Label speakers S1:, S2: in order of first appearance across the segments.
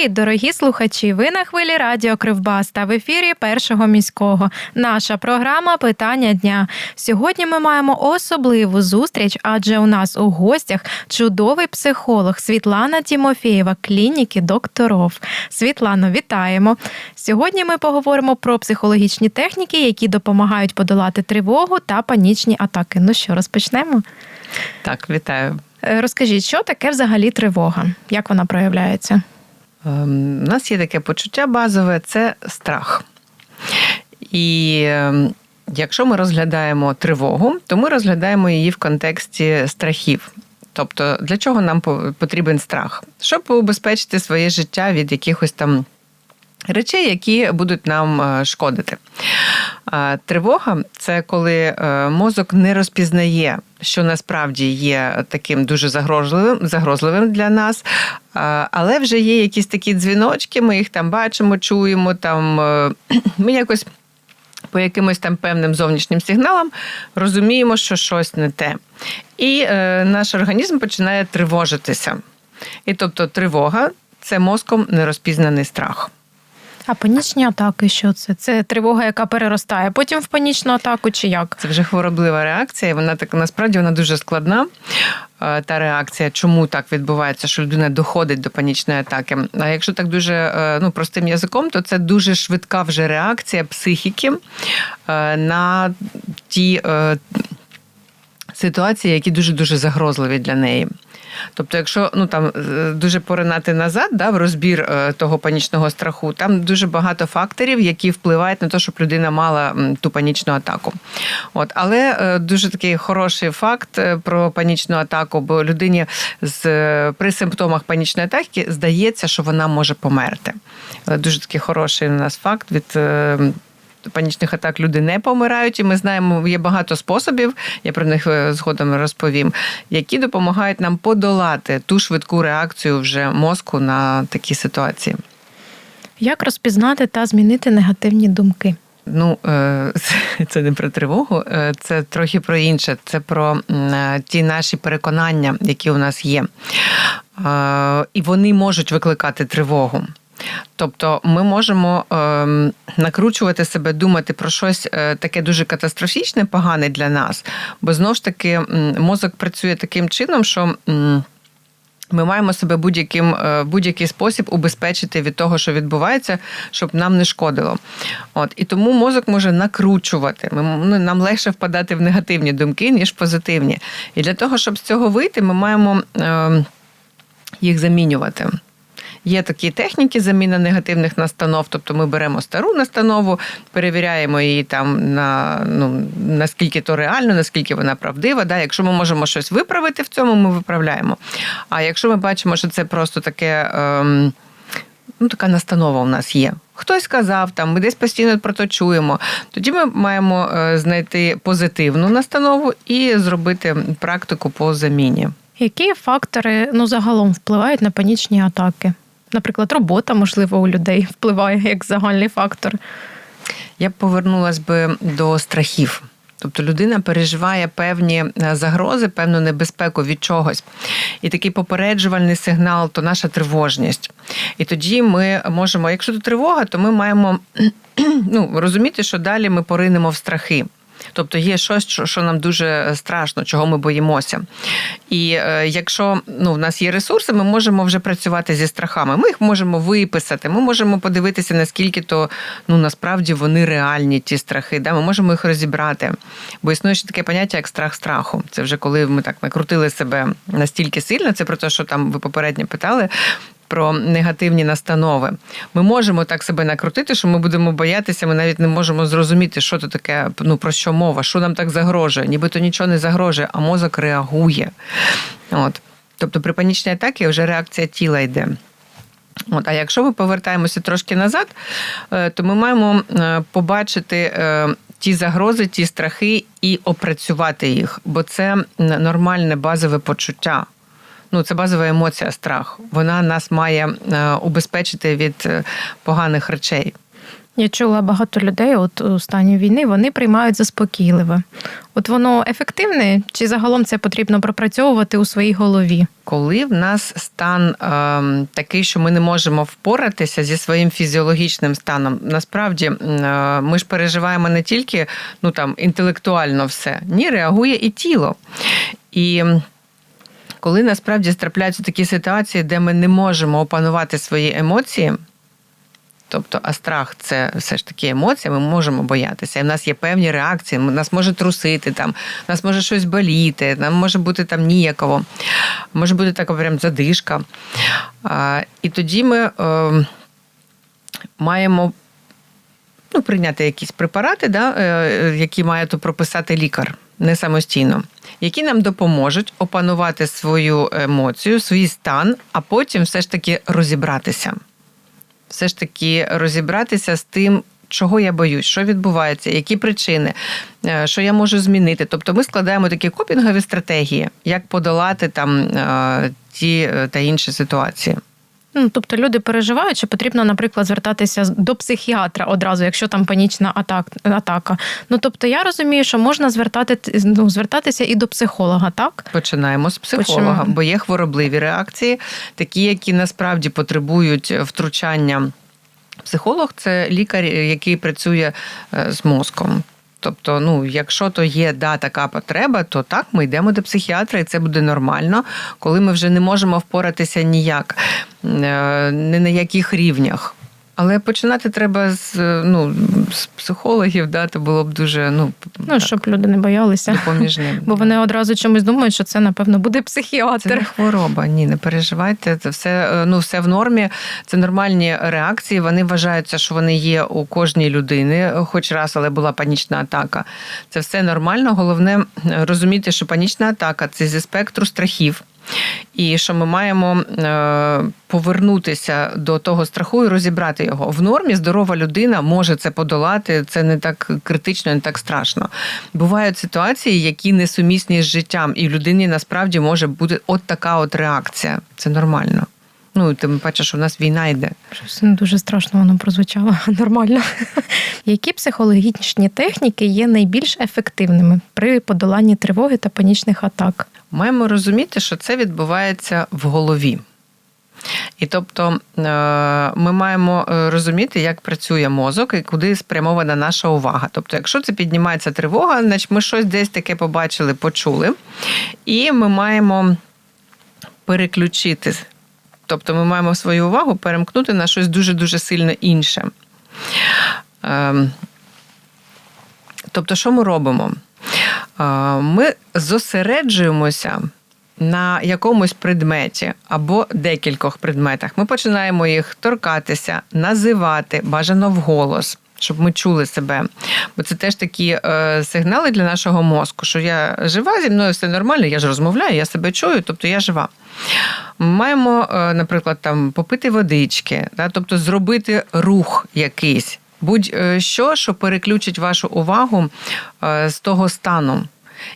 S1: Привіт, дорогі слухачі! Ви на хвилі Радіо Кривбас та в ефірі Першого міського. Наша програма Питання дня. Сьогодні ми маємо особливу зустріч, адже у нас у гостях чудовий психолог Світлана Тімофєєва, клініки докторов. Світлано, вітаємо! Сьогодні ми поговоримо про психологічні техніки, які допомагають подолати тривогу та панічні атаки. Ну що, розпочнемо?
S2: Так, вітаю.
S1: Е, Розкажіть, що таке взагалі тривога? Як вона проявляється?
S2: Ем, У нас є таке почуття базове це страх. І ем, якщо ми розглядаємо тривогу, то ми розглядаємо її в контексті страхів. Тобто, для чого нам потрібен страх? Щоб убезпечити своє життя від якихось там речей, які будуть нам е, шкодити. Тривога це коли е, мозок не розпізнає, що насправді є таким дуже загрозливим, загрозливим для нас, але вже є якісь такі дзвіночки, ми їх там бачимо, чуємо, там е, ми якось. По якимось там певним зовнішнім сигналам розуміємо, що щось не те. І е, наш організм починає тривожитися. І тобто тривога це мозком нерозпізнаний страх.
S1: А панічні атаки, що це? Це тривога, яка переростає потім в панічну атаку, чи як?
S2: Це вже хвороблива реакція. Вона так насправді вона дуже складна. е, Та реакція, чому так відбувається, що людина доходить до панічної атаки. А якщо так дуже е, ну, простим язиком, то це дуже швидка вже реакція психіки е, на ті ситуації, які дуже дуже загрозливі для неї. Тобто, якщо ну там е, дуже поринати назад, да, в розбір е, того панічного страху, там дуже багато факторів, які впливають на те, щоб людина мала ту панічну атаку. От, але е, дуже такий хороший факт про панічну атаку, бо людині з при симптомах панічної атаки здається, що вона може померти. Дуже такий хороший у нас факт від. Панічних атак люди не помирають, і ми знаємо, є багато способів, я про них е, згодом розповім, які допомагають нам подолати ту швидку реакцію вже мозку на такі ситуації.
S1: Як розпізнати та змінити негативні думки?
S2: Ну, е, це- не про тривогу, е, це трохи про інше. Це про ті наші переконання, які у нас є. І вони можуть викликати тривогу. Тобто ми можемо ем, накручувати себе, думати про щось е, таке дуже катастрофічне, погане для нас, бо знову ж таки мозок працює таким чином, що. ми маємо себе будь-яким е, будь-який спосіб убезпечити від того, що відбувається, щоб нам не шкодило. От і тому мозок може накручувати. Ми ну, нам легше впадати в негативні думки ніж позитивні. І для того, щоб з цього вийти, ми маємо е, їх замінювати. Є такі техніки заміни негативних настанов, тобто ми беремо стару настанову, перевіряємо її там на ну наскільки то реально, наскільки вона правдива. Да? Якщо ми можемо щось виправити в цьому, ми виправляємо. А якщо ми бачимо, що це просто таке. Ем, Ну, така настанова у нас є. Хтось сказав, там ми десь постійно про то чуємо. Тоді ми маємо е, знайти позитивну настанову і зробити практику по заміні.
S1: Які фактори ну загалом впливають на панічні атаки? Наприклад, робота, можливо, у людей впливає як загальний фактор.
S2: Я б повернулась би до страхів. Тобто людина переживає певні е, загрози, певну небезпеку від чогось. І такий попереджувальний сигнал то наша тривожність. І тоді ми можемо, якщо тут тривога, то ми маємо ну, розуміти, що далі ми поринемо в страхи. Тобто є щось, що, нам дуже страшно, чого ми боїмося. І е, якщо ну, в нас є ресурси, ми можемо вже працювати зі страхами. Ми їх можемо виписати, ми можемо подивитися, наскільки то ну, насправді вони реальні, ті страхи. Да? Ми можемо їх розібрати. Бо існує ще таке поняття, як страх страху. Це вже коли ми так накрутили себе настільки сильно, це про те, що там ви попередньо питали про негативні настанови. Ми можемо так себе накрутити, що ми будемо боятися, ми навіть не можемо зрозуміти, що це таке, ну про що мова, що нам так загрожує. Нібито нічого не загрожує, а мозок реагує. От. Тобто при панічній атаці вже реакція тіла йде. От, а якщо ми повертаємося трошки назад, е, то ми маємо е, побачити е, ті загрози, ті страхи і опрацювати їх, бо це нормальне базове почуття. Ну, це базова емоція, страх. Вона нас має е, убезпечити від е, поганих речей.
S1: Я чула багато людей, от у стані війни, вони приймають заспокійливе. От воно ефективне, чи загалом це потрібно пропрацьовувати у своїй голові?
S2: Коли в нас стан е, такий, що ми не можемо впоратися зі своїм фізіологічним станом, насправді е, ми ж переживаємо не тільки ну там інтелектуально все, ні, реагує і тіло. І коли насправді трапляються такі ситуації, де ми не можемо опанувати свої емоції. Тобто, а страх це все ж таки емоція, ми можемо боятися. І в нас є певні реакції, нас може трусити, там, нас може щось боліти, нам може бути там ніяково, може бути така прям задишка. А, І тоді ми е, маємо ну, прийняти якісь препарати, да, е, які має то прописати лікар не самостійно, які нам допоможуть опанувати свою емоцію, свій стан, а потім все ж таки розібратися. Все ж таки розібратися з тим, чого я боюсь, що відбувається, які причини, е, що я можу змінити. Тобто ми складаємо такі копінгові стратегії, як подолати там е, ті е, та інші ситуації.
S1: Ну, тобто люди переживають, чи потрібно, наприклад, звертатися до психіатра одразу, якщо там панічна атак, атака. Ну тобто я розумію, що можна звертати, ну, звертатися і до психолога, так?
S2: Починаємо з психолога,
S1: Починаємо.
S2: бо є хворобливі реакції, такі, які насправді потребують втручання. Психолог це лікар, який працює е, з мозком. Тобто, ну, якщо то є да, така потреба, то так, ми йдемо до психіатра, і це буде нормально, коли ми вже не можемо впоратися ніяк, е, ні на яких рівнях. Але починати треба з, е, ну, з психологів, да, то було б дуже ну,
S1: Ну,
S2: так,
S1: щоб люди не боялися.
S2: допоміжним.
S1: Бо вони одразу чомусь думають, що це, напевно, буде
S2: Це
S1: психіатр.
S2: не хвороба, ні, не переживайте. Це все, е, ну, все в нормі. Це нормальні реакції. Вони вважаються, що вони є у кожній людини, хоч раз, але була панічна атака. Це все нормально. Головне е, розуміти, що панічна атака це зі спектру страхів. І що ми маємо е, повернутися до того страху і розібрати його. В нормі здорова людина може це подолати, це не так критично, не так страшно. Бувають ситуації, які несумісні з життям, і в людині насправді може бути от така от реакція. Це нормально. Ну, тим паче, що в нас війна йде.
S1: Щось не дуже страшно воно прозвучало нормально. Які психологічні техніки є найбільш ефективними при подоланні тривоги та панічних атак?
S2: Маємо розуміти, що це відбувається в голові. І тобто е, ми маємо е, розуміти, як працює мозок і куди спрямована наша увага. Тобто, якщо це піднімається тривога, значить ми щось десь таке побачили, почули, і ми маємо переключити. Тобто ми маємо свою увагу перемкнути на щось дуже-дуже сильно інше. Ем, Тобто, що ми робимо? Е, Ми зосереджуємося на якомусь предметі або декількох предметах. Ми починаємо їх торкатися, називати, бажано вголос. Щоб ми чули себе. Бо це теж такі е, сигнали для нашого мозку, що я жива, зі мною все нормально, я ж розмовляю, я себе чую, тобто я жива. Ми маємо, е, наприклад, там попити водички, да, тобто зробити рух якийсь, будь-що, що переключить вашу увагу е, з того стану.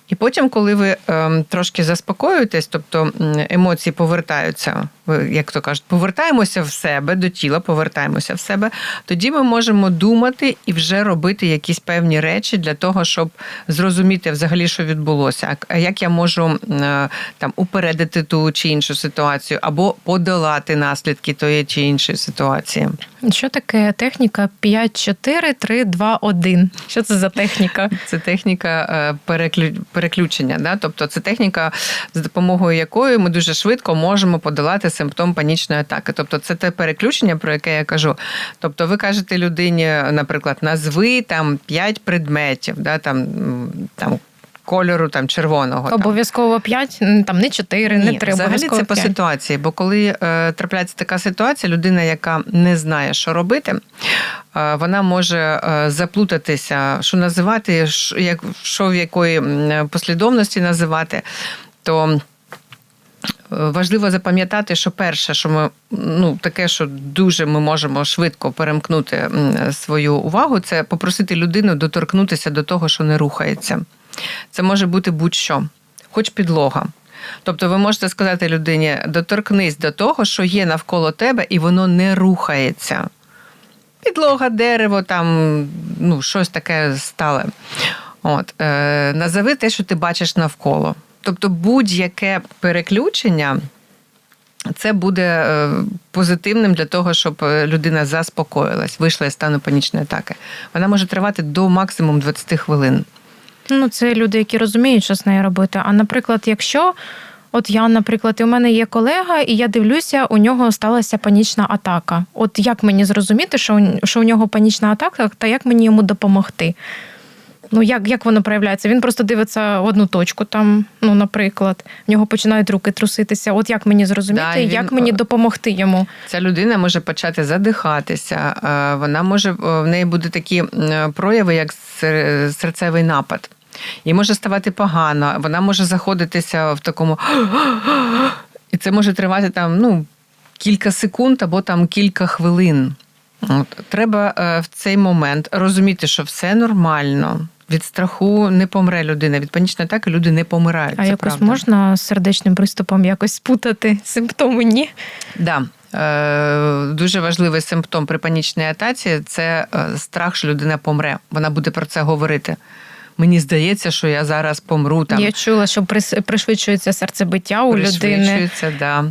S2: І потім, коли ви е, трошки заспокоюєтесь, тобто емоції повертаються, як то кажуть, повертаємося в себе до тіла, повертаємося в себе, тоді ми можемо думати і вже робити якісь певні речі для того, щоб зрозуміти взагалі, що відбулося, як я можу е, там упередити ту чи іншу ситуацію, або подолати наслідки тої чи іншої ситуації.
S1: Що таке техніка 5, 4, 3, 2, 1? Що це за техніка?
S2: Це техніка е, переключення. Да? Тобто це техніка, за допомогою якої ми дуже швидко можемо подолати симптом панічної атаки. Тобто, це те переключення, про яке я кажу. Тобто, ви кажете людині, наприклад, назви там 5 предметів, да? там, там кольору там, червоного.
S1: Обов'язково 5, там не 4, не
S2: Ні,
S1: 3,
S2: взагалі це по ситуації, бо коли е, трапляється така ситуація, людина, яка не знає, що робити, е, вона може е, заплутатися, що називати, що, як, що в якої послідовності називати, то. Важливо запам'ятати, що перше, що ми ну таке, що дуже ми можемо швидко перемкнути свою увагу, це попросити людину доторкнутися до того, що не рухається. Це може бути будь-що, хоч підлога. Тобто ви можете сказати людині: доторкнись до того, що є навколо тебе, і воно не рухається. підлога, дерево, там ну, щось таке стале. От, е, назови те, що ти бачиш навколо. Тобто будь-яке переключення. Це буде е, позитивним для того, щоб е, людина заспокоїлась, вийшла із стану панічної атаки. Вона може тривати до максимум 20 хвилин.
S1: Ну, це люди, які розуміють, що з нею робити. А наприклад, якщо от я, наприклад, і у мене є колега, і я дивлюся, у нього сталася панічна атака. От як мені зрозуміти, що у нього панічна атака, та як мені йому допомогти? Ну, як, як воно проявляється? Він просто дивиться в одну точку, там, ну, наприклад, в нього починають руки труситися. От як мені зрозуміти,
S2: Да, він-
S1: як мені допомогти йому?
S2: Ця людина може почати задихатися, е, вона може е, в неї буде такі прояви, як серцевий напад. Їй може ставати погано, вона може заходитися в такому. І це може тривати там ну, кілька секунд або там кілька хвилин. От. Треба е, в цей момент розуміти, що все нормально. Від страху не помре людина, від панічної атаки люди не помирають.
S1: А
S2: це
S1: якось
S2: правда.
S1: можна з сердечним приступом якось спутати симптоми? Ні?
S2: Да. Е, Дуже важливий симптом при панічній атаці це е, страх, що людина помре. Вона буде про це говорити. Мені здається, що я зараз помру там.
S1: Я чула, що пришвидшується серцебиття у людини.
S2: Пришвидшується, да.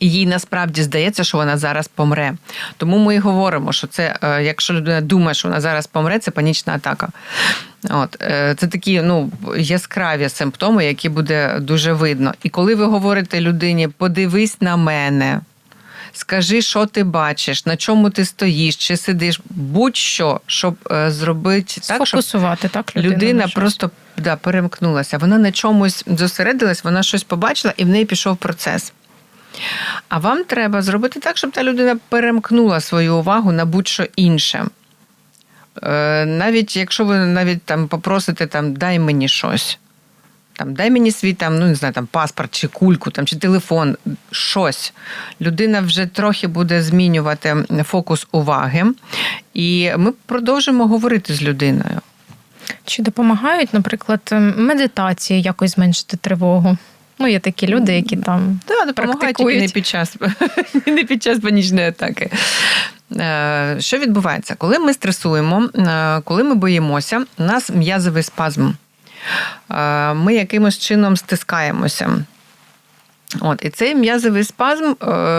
S2: Їй насправді здається, що вона зараз помре. Тому ми і говоримо, що це, е, якщо людина думає, що вона зараз помре, це панічна атака. От, е, це такі ну, яскраві симптоми, які буде дуже видно. І коли ви говорите людині, подивись на мене, скажи, що ти бачиш, на чому ти стоїш, чи сидиш, будь-що, щоб е, зробити так, щоб
S1: так? людину
S2: людина просто да, перемкнулася. Вона на чомусь зосередилась, вона щось побачила, і в неї пішов процес. А вам треба зробити так, щоб та людина перемкнула свою увагу на будь-що інше. Е, Навіть якщо ви навіть там попросите, там, дай мені щось. Там, дай мені свій там, ну не знаю, там паспорт чи кульку, там, чи телефон, щось. Людина вже трохи буде змінювати фокус уваги, і ми продовжимо говорити з людиною.
S1: Чи допомагають, наприклад, ем, медитації якось зменшити тривогу? Ну, є такі люди, які там
S2: Да, допомагають тільки не під час, не під час панічної атаки. Е, Що відбувається? Коли ми стресуємо, е, коли ми боїмося, у нас м'язовий спазм. Е, Ми якимось чином стискаємося. От, і цей м'язовий спазм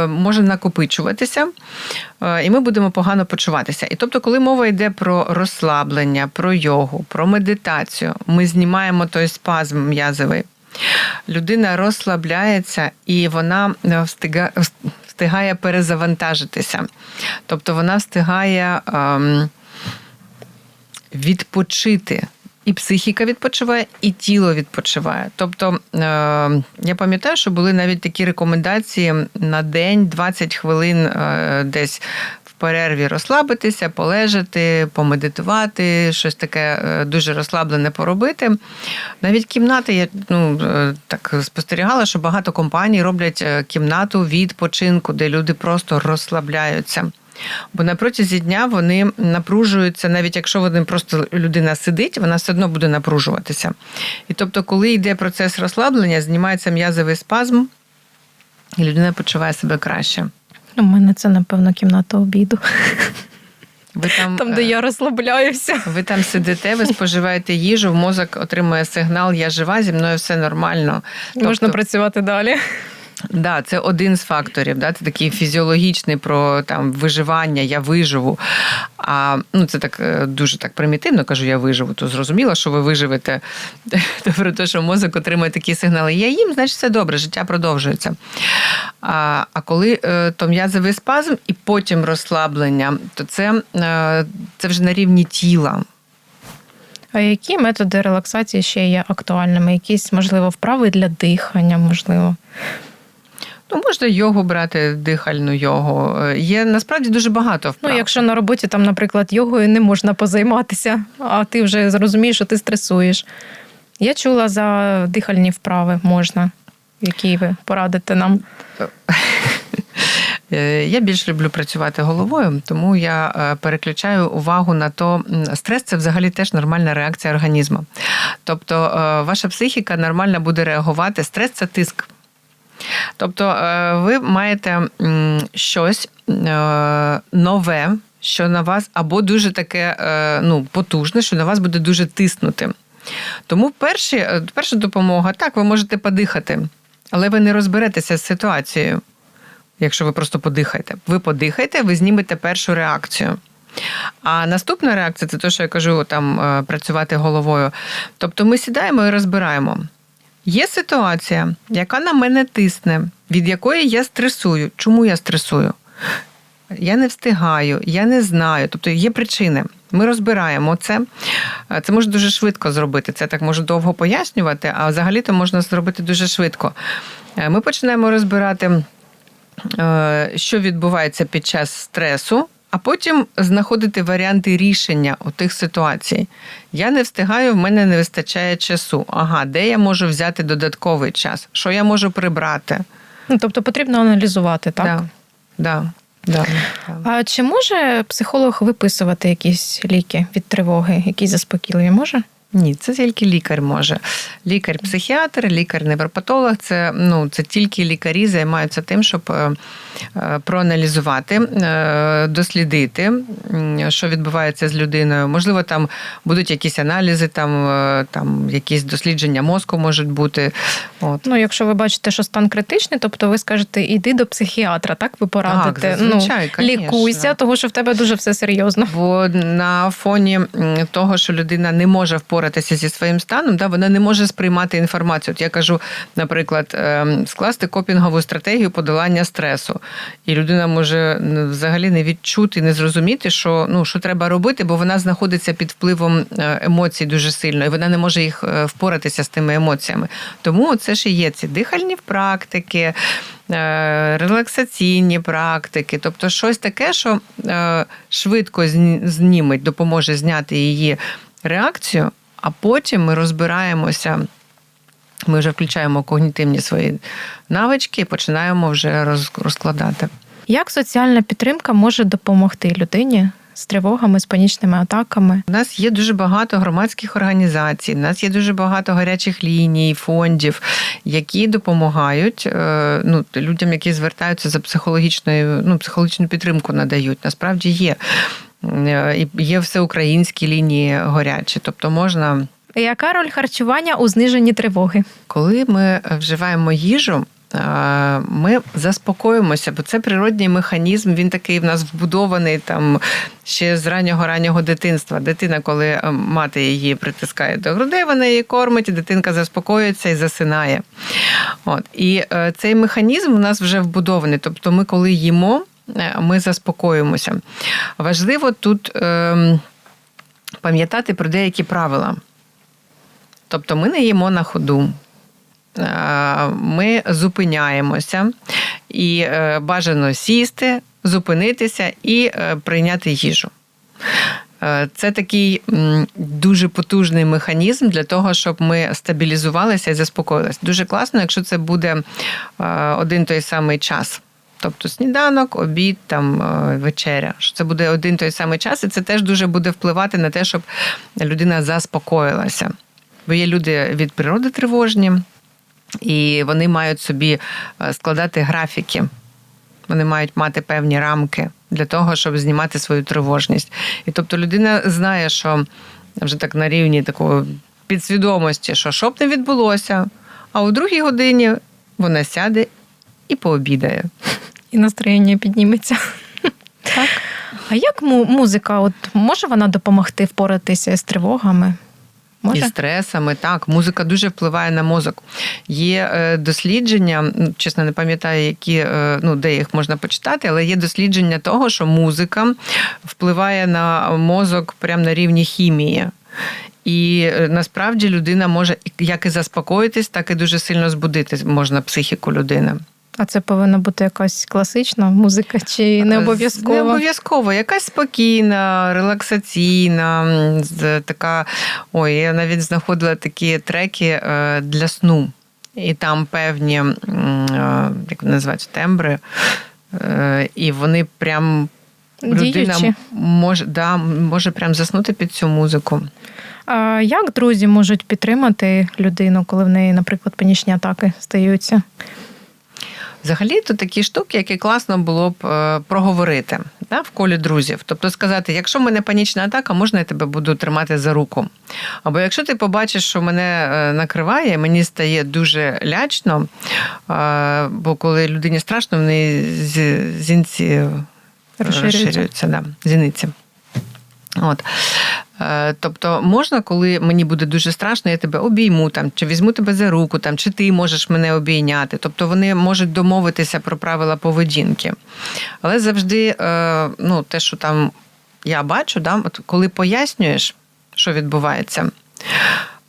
S2: може накопичуватися, і ми будемо погано почуватися. І тобто, коли мова йде про розслаблення, про йогу, про медитацію, ми знімаємо той спазм м'язовий. Людина розслабляється і вона встигає, встигає перезавантажитися. Тобто вона встигає ем, відпочити. І психіка відпочиває, і тіло відпочиває. Тобто, е, я пам'ятаю, що були навіть такі рекомендації на день 20 хвилин е, десь в перерві розслабитися, полежати, помедитувати, щось таке е, дуже розслаблене поробити. Навіть кімнати, я ну, так спостерігала, що багато компаній роблять кімнату відпочинку, де люди просто розслабляються. Бо на протязі дня вони напружуються, навіть якщо вони просто людина сидить, вона все одно буде напружуватися. І тобто, коли йде процес розслаблення, знімається м'язовий спазм, і людина почуває себе краще.
S1: у мене це, напевно, кімната обіду.
S2: Ви там,
S1: Там, де
S2: е,
S1: я розслабляюся.
S2: ви там сидите, ви споживаєте їжу, мозок отримує сигнал, я жива, зі мною все нормально.
S1: Можна
S2: Тобто-
S1: працювати далі.
S2: Да, це один з факторів. Да? Це такий фізіологічний про там виживання, я виживу. А ну це так е, дуже так примітивно кажу, я виживу. То зрозуміло, що ви виживете. Про те, що мозок отримує такі сигнали. Я їм, значить, все добре, життя продовжується. А, а коли е, то м'язовий спазм і потім розслаблення, то це, е, це вже на рівні тіла.
S1: А які методи релаксації ще є актуальними? Якісь, можливо, вправи для дихання, можливо.
S2: Ну, можна йогу брати, дихальну йогу. Е, Є насправді дуже багато вправ.
S1: Ну, якщо на роботі там, наприклад, йогою не можна позайматися, а ти вже зрозумієш, що ти стресуєш. Я чула за дихальні вправи можна, які ви порадите нам.
S2: Е, Я більш люблю працювати головою, тому я е, переключаю увагу на то, стрес це взагалі теж нормальна реакція організму. Тобто ваша психіка нормально буде реагувати. Стрес це тиск. Тобто е, ви маєте щось е, нове, що на вас, або дуже таке е, ну, потужне, що на вас буде дуже тиснути. Тому перші, перша допомога, так, ви можете подихати, але ви не розберетеся з ситуацією, якщо ви просто подихаєте. Ви подихаєте, ви знімете першу реакцію. А наступна реакція це те, що я кажу, там працювати головою. Тобто ми сідаємо і розбираємо. Є ситуація, яка на мене тисне, від якої я стресую. Чому я стресую? Я не встигаю, я не знаю. Тобто є причини. Ми розбираємо це. Це можна дуже швидко зробити. Це так можу довго пояснювати, а взагалі-то можна зробити дуже швидко. Е, Ми починаємо розбирати, е, що відбувається під час стресу, а потім знаходити варіанти рішення у тих ситуацій. Я не встигаю, в мене не вистачає часу. Ага, де я можу взяти додатковий час? Що я можу прибрати?
S1: Ну, тобто потрібно аналізувати, так?
S2: Да, да, да, да.
S1: А чи може психолог виписувати якісь ліки від тривоги, якісь заспокійливі може?
S2: Ні, це тільки лікар може. Лікар-психіатр, лікар-невропатолог це, ну, це тільки лікарі займаються тим, щоб е, е, проаналізувати, е, дослідити, що відбувається з людиною. Можливо, там будуть якісь аналізи, там, там якісь дослідження мозку можуть бути. От.
S1: Ну, якщо ви бачите, що стан критичний, тобто ви скажете, іди до психіатра, так ви порадите.
S2: зазвичай,
S1: ну, лікуйся, тому що в тебе дуже все серйозно.
S2: Бо на фоні того, що людина не може впоратися зі своїм станом, да, вона не може сприймати інформацію. От я кажу, наприклад, ем, скласти копінгову стратегію подолання стресу. І людина може взагалі не відчути, не зрозуміти, що, ну, що треба робити, бо вона знаходиться під впливом е, емоцій дуже сильно, і вона не може їх е, впоратися з тими емоціями. Тому це ж і є ці дихальні практики. е, Релаксаційні практики, тобто щось таке, що швидко зні- зніметь, допоможе зняти її реакцію, а потім ми розбираємося. Ми вже включаємо когнітивні свої навички і починаємо вже розкладати.
S1: Як соціальна підтримка може допомогти людині з тривогами, з панічними атаками?
S2: У нас є дуже багато громадських організацій, у нас є дуже багато гарячих ліній, фондів, які допомагають е, ну, людям, які звертаються за психологічною, ну, психологічну підтримку надають. Насправді є. Е, І є всеукраїнські лінії горячі, тобто можна.
S1: Яка роль харчування у зниженні тривоги?
S2: Коли ми вживаємо їжу, е, ми заспокоїмося, бо це природній механізм. Він такий в нас вбудований там ще з раннього раннього дитинства. Дитина, коли е, мати її притискає до грудей, вона її кормить, і дитинка заспокоюється і засинає. От і цей механізм у нас вже вбудований. Тобто, ми, коли їмо, ми заспокоюємося. Важливо тут. ем, Пам'ятати про деякі правила. Тобто ми не їмо на ходу, Е, ми зупиняємося і е, бажано сісти, зупинитися і е, прийняти їжу. Е, Це такий дуже потужний механізм для того, щоб ми стабілізувалися і заспокоїлися. Дуже класно, якщо це буде е, один той самий час. Тобто сніданок, обід, там е, вечеря. Що це буде один той самий час, і це теж дуже буде впливати на те, щоб людина заспокоїлася. Бо є люди від природи тривожні, і вони мають собі е, складати графіки. Вони мають мати певні рамки для того, щоб знімати свою тривожність. І тобто людина знає, що вже так на рівні такої підсвідомості, що що б не відбулося, а у другій годині вона сяде і пообідає.
S1: І настроєння підніметься.
S2: Так.
S1: А як музика? От може вона допомогти впоратися з тривогами?
S2: І стресами, так, музика дуже впливає на мозок. Є е, дослідження, чесно, не пам'ятаю, які е, ну, де їх можна почитати, але є дослідження того, що музика впливає на мозок прямо на рівні хімії. І е, насправді людина може як і заспокоїтись, так і дуже сильно збудити можна психіку людини.
S1: А це повинна бути якась класична музика чи не обов'язково?
S2: Не
S1: обов'язково?
S2: Якась спокійна, релаксаційна, така. Ой, я навіть знаходила такі треки е, для сну. І там певні, е, як вони називаються, тембри. Е, І вони прям людина
S1: Діючі.
S2: може, да, може прям заснути під цю музику.
S1: А як друзі можуть підтримати людину, коли в неї, наприклад, панічні атаки стаються?
S2: Взагалі, то такі штуки, які класно було б е, проговорити да, в колі друзів. Тобто сказати, якщо в мене панічна атака, можна я тебе буду тримати за руку. Або якщо ти побачиш, що мене е, накриває, мені стає дуже лячно, е, бо коли людині страшно, в неї зінці
S1: Розширюються.
S2: розширюються, да, зіниці. От. Е, Тобто можна, коли мені буде дуже страшно, я тебе обійму там, чи візьму тебе за руку, там, чи ти можеш мене обійняти. Тобто вони можуть домовитися про правила поведінки. Але завжди, е, ну, те, що там я бачу, да, от коли пояснюєш, що відбувається,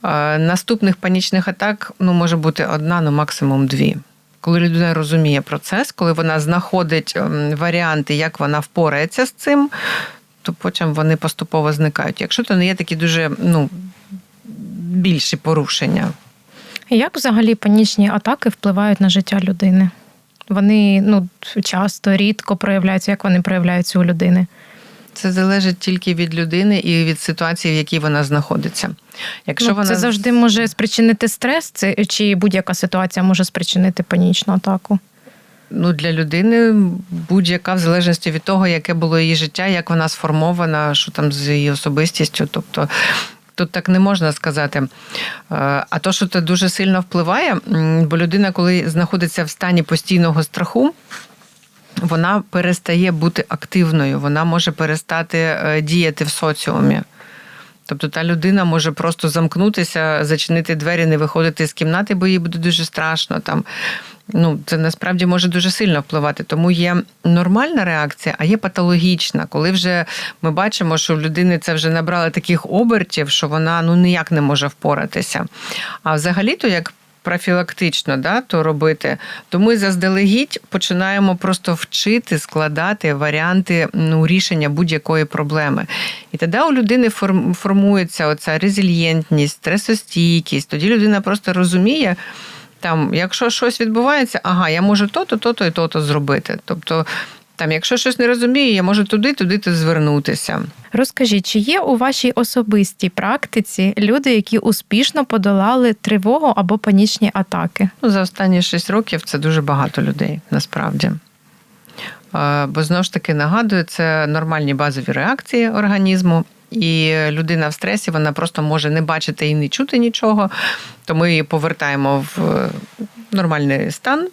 S2: е, наступних панічних атак ну, може бути одна, ну максимум дві. Коли людина розуміє процес, коли вона знаходить ем, варіанти, як вона впорається з цим, то потім вони поступово зникають. Якщо то не є такі дуже ну, більші порушення.
S1: Як взагалі панічні атаки впливають на життя людини? Вони ну, часто, рідко проявляються, як вони проявляються у людини.
S2: Це залежить тільки від людини і від ситуації, в якій вона знаходиться. Якщо
S1: ну,
S2: вона
S1: Це завжди може спричинити стрес, це, чи будь-яка ситуація може спричинити панічну атаку.
S2: Ну, для людини будь-яка, в залежності від того, яке було її життя, як вона сформована, що там з її особистістю. Тобто тут так не можна сказати. Е, А то, що це дуже сильно впливає, бо людина, коли знаходиться в стані постійного страху, вона перестає бути активною, вона може перестати е, діяти в соціумі. Тобто та людина може просто замкнутися, зачинити двері, не виходити з кімнати, бо їй буде дуже страшно. Там. Ну, це насправді може дуже сильно впливати. Тому є нормальна реакція, а є патологічна, коли вже ми бачимо, що в людини це вже набрало таких обертів, що вона ну ніяк не може впоратися. А взагалі-то як. Профілактично да, то робити, то ми заздалегідь починаємо просто вчити складати варіанти ну, рішення будь-якої проблеми. І тоді у людини форм- формується оця резильєнтність, стресостійкість. Тоді людина просто розуміє, там, якщо щось відбувається, ага, я можу то-то, то-то і то-то зробити. Тобто, там, якщо щось не розумію, я можу туди, туди то звернутися.
S1: Розкажіть, чи є у вашій особистій практиці люди, які успішно подолали тривогу або панічні атаки?
S2: Ну, за останні 6 років це дуже багато людей насправді. Е, Бо знову ж таки нагадую, це нормальні базові реакції організму. І людина в стресі вона просто може не бачити і не чути нічого, то ми її повертаємо в е, нормальний стан.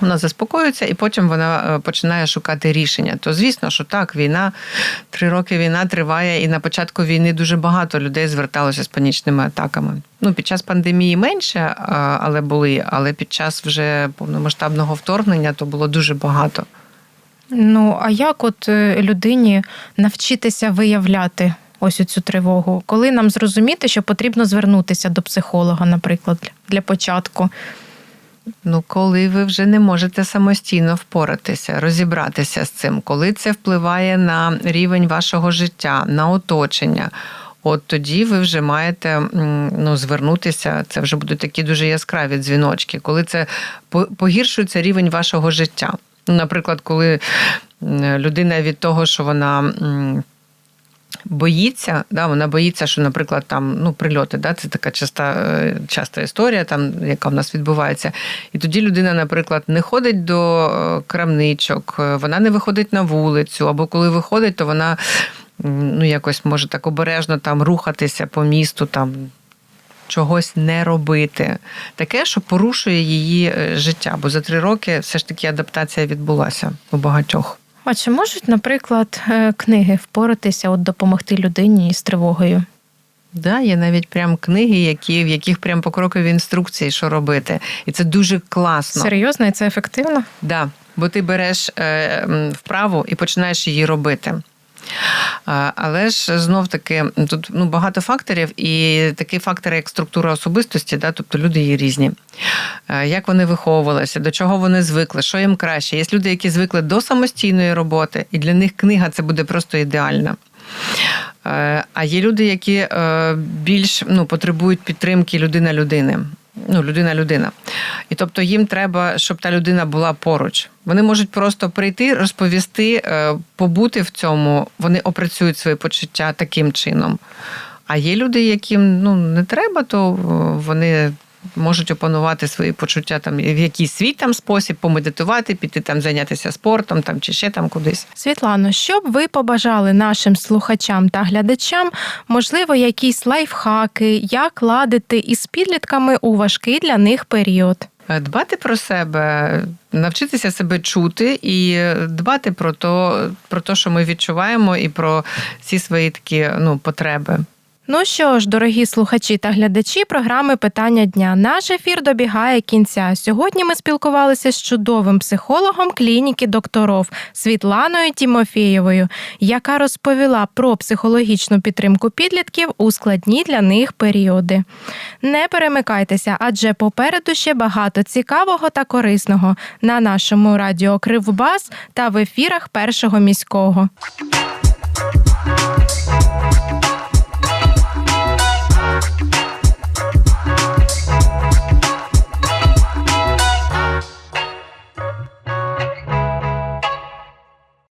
S2: Вона заспокоюється, і потім вона е, починає шукати рішення. То звісно, що так, війна, три роки війна триває, і на початку війни дуже багато людей зверталося з панічними атаками. Ну, під час пандемії менше, але були, але під час вже повномасштабного вторгнення то було дуже багато.
S1: Ну а як от е, людині навчитися виявляти ось цю тривогу? Коли нам зрозуміти, що потрібно звернутися до психолога, наприклад, для- початку?
S2: Ну, коли ви вже не можете самостійно впоратися, розібратися з цим, коли це впливає на рівень вашого життя, на оточення. От тоді ви вже маєте ну, звернутися. Це вже будуть такі дуже яскраві дзвіночки, коли це по- погіршується рівень вашого життя. Наприклад, коли людина від того, що вона. Боїться, да, вона боїться, що, наприклад, там ну, прильоти, да, це така часта, е, часта історія, там, яка в нас відбувається. І тоді людина, наприклад, не ходить до е, крамничок, е, вона не виходить на вулицю, або коли виходить, то вона ну, якось може так обережно там рухатися по місту, там чогось не робити. Таке, що порушує її е, життя. Бо за три роки все ж таки адаптація відбулася у багатьох.
S1: А чи можуть, наприклад, е, книги впоратися, от допомогти людині з тривогою?
S2: Да, є навіть прям книги, які, в яких прям покрокові інструкції, що робити. І це дуже класно.
S1: Серйозно, і це ефективно?
S2: Да, бо ти береш е, вправу і починаєш її робити. Але ж знов таки тут ну, багато факторів, і такий фактор, як структура особистості, да, тобто люди є різні. Як вони виховувалися, до чого вони звикли, що їм краще. Є люди, які звикли до самостійної роботи, і для них книга це буде просто ідеальна. А є люди, які е, більш ну, потребують підтримки людина людини. Ну, людина людина. І тобто їм треба, щоб та людина була поруч. Вони можуть просто прийти, розповісти, е, побути в цьому, вони опрацюють свої почуття таким чином. А є люди, яким ну, не треба, то е, вони можуть опанувати свої почуття там в якийсь свій там спосіб, помедитувати, піти там зайнятися спортом там чи ще там кудись.
S1: Світлано, що б ви побажали нашим слухачам та глядачам, можливо, якісь лайфхаки, як ладити із підлітками у важкий для них період?
S2: Е, Дбати про себе, навчитися себе чути і дбати про то, про те, що ми відчуваємо, і про ці свої такі ну, потреби.
S1: Ну що ж, дорогі слухачі та глядачі програми Питання дня. Наш ефір добігає кінця. Сьогодні ми спілкувалися з чудовим психологом клініки докторов Світланою Тімофєєвою, яка розповіла про психологічну підтримку підлітків у складні для них періоди. Не перемикайтеся, адже попереду ще багато цікавого та корисного на нашому радіо Кривбас та в ефірах першого міського.